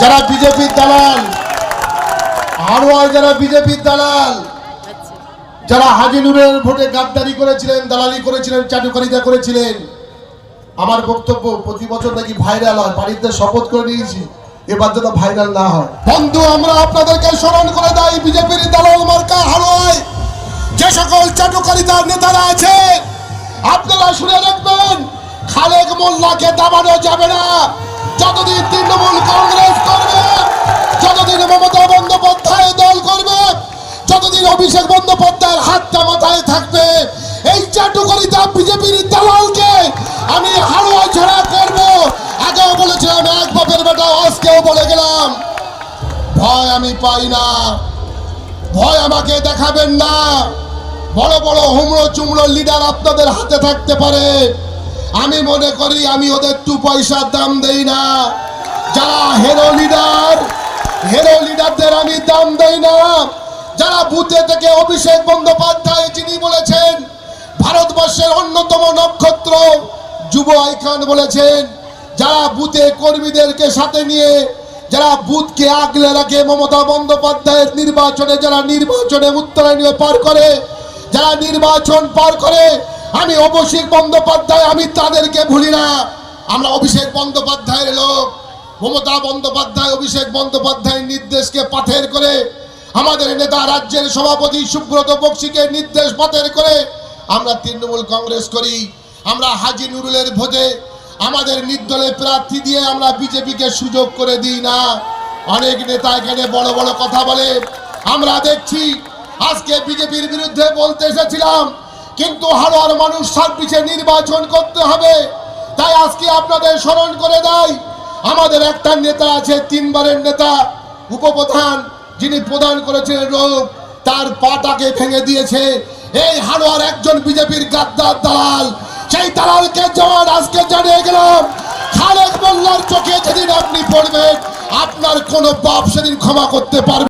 যারা বিজেপির দালাল হারোয়ায় যারা বিজেপির দালাল। যারা হাজি নুরের ভোটে গাদ্দারি করেছিলেন, দালালি করেছিলেন, চাটুকারিতা করেছিলেন। আমার বক্তব্য প্রতি বছর নাকি ভাইরাল হয়, বাড়িতে শপথ করে নিয়েছি, এবার যেন ভাইরাল না হয়। বন্ধু, আমরা আপনাদেরকে স্মরণ করে দেয় বিজেপির দালাল মার্কা হারোয় যে সকল চাটুকারিতার নেতারা আছে আপনারা শুনে রাখবেন, খালেক মোল্লাকে দাবানো যাবে না। যতদিন তৃণমূল কংগ্রেস করবে, যতদিন মমতা বন্দ্যোপাধ্যায় দল করবে, যতদিন অভিষেক বন্দ্যোপাধ্যায়ের হাতটা মাথায় থাকবে, এই চাটুকারিতা বিজেপির দালালকে আমি হারোয়া ছাড়া করব। আগেও বলেছিলাম, এক বাপের বেটা, আজকেও বলে গেলাম, ভয় আমি পাই না, ভয় আমাকে দেখাবেন না। বড় বড় হুমড়ো চুমড়ো লিডার আপনাদের হাতে থাকতে পারে। আমি মনে করি আমি ওদের টু পয়সার দাম দেই না। যারা হেরো লিডার হেরো লিডারদের আমি দাম দেই না। যারা বুথে থেকে অভিষেক বন্দ্যোপাধ্যায় যিনি বলেছেন, ভারতবর্ষের অন্যতম নক্ষত্র, যুব আইকন বলেছেন, যারা বুথে কর্মীদেরকে সাথে নিয়ে, যারা বুথকে আগলে রাখে মমতা বন্দ্যোপাধ্যায়ের নির্বাচনে, যারা নির্বাচনে উত্তরায়ণীয় পার করে, যারা নির্বাচন পার করে আমি অভিষেক বন্দ্যোপাধ্যায়, আমি তাদেরকে ভুলি না। আমরা অভিষেক বন্দ্যোপাধ্যায়ের লোক। মমতা বন্দ্যোপাধ্যায়, অভিষেক বন্দ্যোপাধ্যায়ের নির্দেশকে পাথের করে, আমাদের নেতা রাজ্যের সভাপতি সুব্রত বক্সিকে নির্দেশ পাথের করে আমরা তৃণমূল কংগ্রেস করি। আমরা হাজি নুরুলের ভোটে আমাদের নির্দলে প্রার্থী দিয়ে আমরা বিজেপিকে সুযোগ করে দিই না। অনেক নেতা এখানে বড় বড় কথা বলে। আমরা দেখছি, আজকে বিজেপির বিরুদ্ধে বলতে এসেছিলাম কিন্তু হাড়োয়ার মানুষ ছাব্বিশে নির্বাচন করতে হবে। তাই আজকে আপনাদের স্মরণ করে দেয় আমাদের একটা নেতা আছে, তিনবারের নেতা, উপপ্রধান, যিনি প্রদান করেছিলেন রোগ, তার পাটাকে ভেঙে দিয়েছে। এই হাড়োয়ার একজন বিজেপির গাদ্দার দালাল, সেই দালালকে জওয়ান আজকে জানিয়ে গেলাম খালেদ মোল্লার চোখে যেদিন আপনি পড়বেন, আপনার কোনো বাপ সেদিন ক্ষমা করতে পারবে